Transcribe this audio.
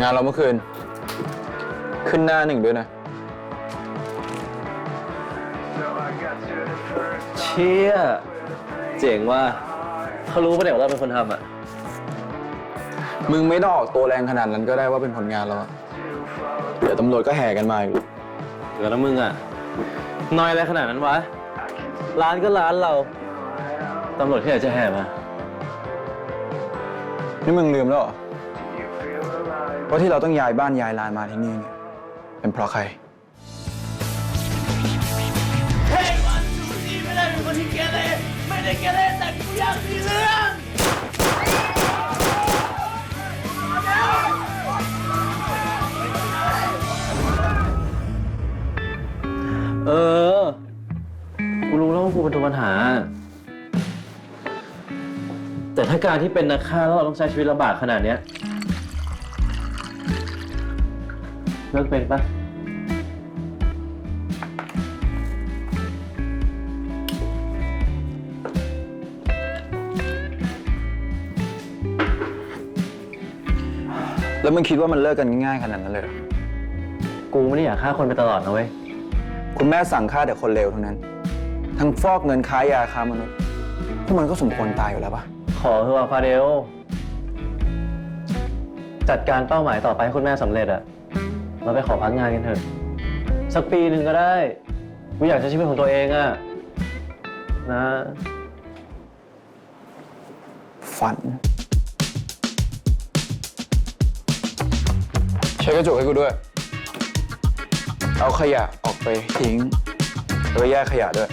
งานเราเมื่อคืน ขึ้นหน้าหนึ่งด้วยนะ เชี่ย เจ๋งว่าเขารู้ปะเนี่ยว่าเราเป็นคนทำอะ มึงไม่ต้องออกตัวแรงขนาดนั้นก็ได้ว่าเป็นผลงานเราอะเดี๋ยวตำรวจก็แห่กันมาอีกเดี๋ยวแล้วมึงอะน้อยอะไรขนาดนั้นวะ ร้านก็ร้านเรา ตำรวจที่ไหนจะแห่มา นี่มึงลืมแล้วเหรอ ว่าที่เราต้องย้ายบ้านย้ายร้านมาที่นี่เนี่ยเป็นเพราะใคร เฮ้ยวันซูซี่ไม่ได้เป็นคนที่เกเรไม่ได้เกเรแต่กูอยากมีเรื่อง เออ กูรู้แล้วว่ากูเป็นตัวปัญหา แต่ถ้าการที่เป็นนักฆ่าแล้วเราต้องใช้ชีวิตลำบากขนาดเนี้ย เลิกเป็นปะแล้วมึงคิดว่ามันเลิกกันง่ายๆขนาดนั้นเลยเหรอ กูไม่ได้อยากฆ่าคนไปตลอดนะเว้ย คุณแม่สั่งฆ่าแต่คนเลวเท่านั้น ทั้งฟอกเงินค้ายาค้ามนุษย์ พวกมันก็สมควรตายอยู่แล้วปะขอเถอะว่าฟาเดล จัดการเป้าหมายต่อไปให้คุณแม่สำเร็จอะ เราไปขอพักงานกันเถอะ สักปีหนึ่งก็ได้ กูอยากใช้ชีวิตของตัวเองอะนะ ฝันใช้กระจกให้กูด้วย เอาขยะออกไปทิ้งแล้วก็แยกขยะด้วย